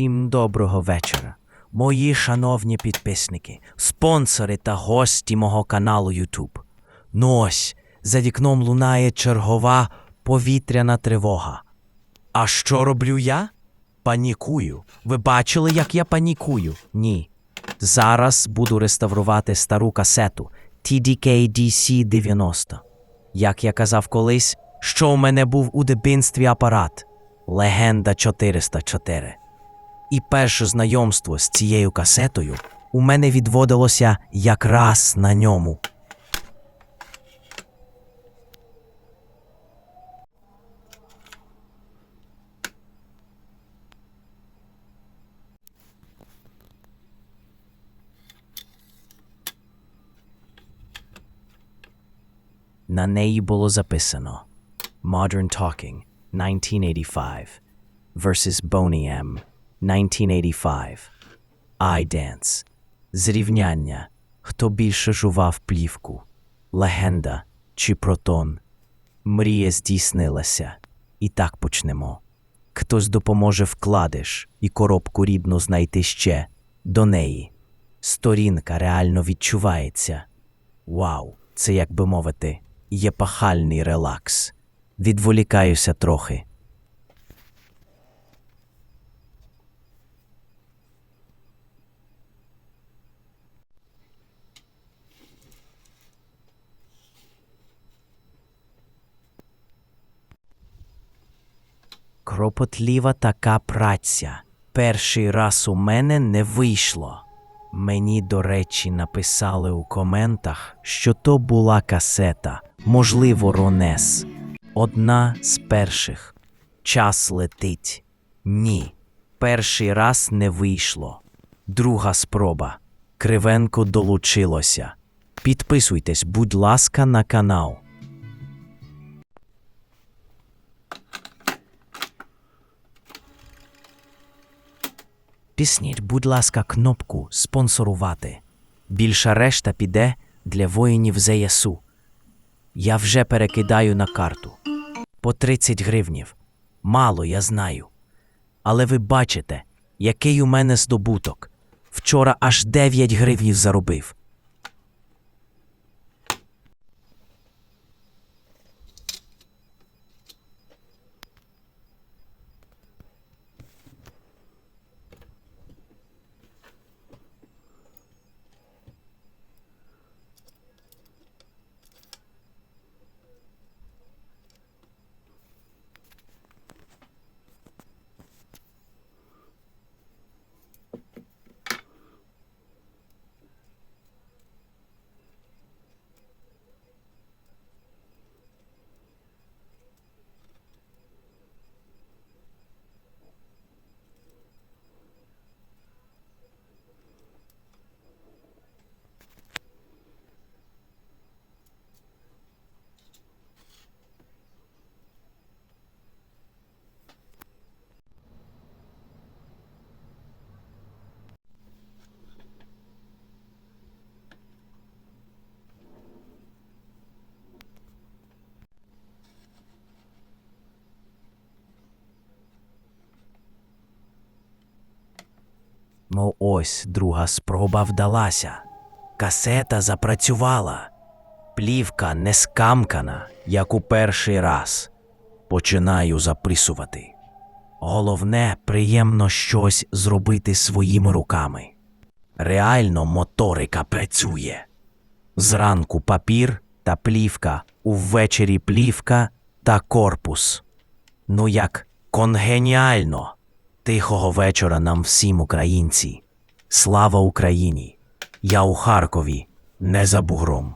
Усім доброго вечора. Мої шановні підписники, спонсори та гості мого каналу YouTube. Ну ось, за вікном лунає чергова повітряна тривога. А що роблю я? Панікую. Ви бачили, як я панікую? Ні. Зараз буду реставрувати стару касету TDK DC 90. Як я казав колись, що у мене був у дитинстві апарат Легенда 404. І перше знайомство з цією касетою у мене відводилося якраз на ньому. На неї було записано Modern Talking 1985 versus Boney M 1985 iDance Зрівняння Хто більше жував плівку Легенда чи протон Мрія здійснилася. І так почнемо. Хтось допоможе вкладиш і коробку рідну знайти ще до неї. Сторінка реально відчувається. Вау, це як би мовити, є пахальний релакс. Відволікаюся трохи. Кропотліва така праця. Перший раз у мене не вийшло. Мені, до речі, написали у коментах, що то була касета, можливо, Ронес. Одна з перших. Час летить. Ні. Перший раз не вийшло. Друга спроба. Кривенко долучилося. Підписуйтесь, будь ласка, на канал. Тисніть, будь ласка, кнопку спонсорувати. Більша решта піде для воїнів ЗСУ. Я вже перекидаю на карту. По 30 гривнів. Мало, я знаю. Але ви бачите, який у мене здобуток. Вчора аж 9 гривнів заробив. Ну ось друга спроба вдалася. Касета запрацювала. Плівка не скамкана, як у перший раз. Починаю записувати. Головне, приємно щось зробити своїми руками. Реально моторика працює. Зранку папір та плівка, увечері плівка та корпус. Ну як конгеніально. Тихого вечора нам всім, українці. Слава Україні! Я у Харкові, не за бугром.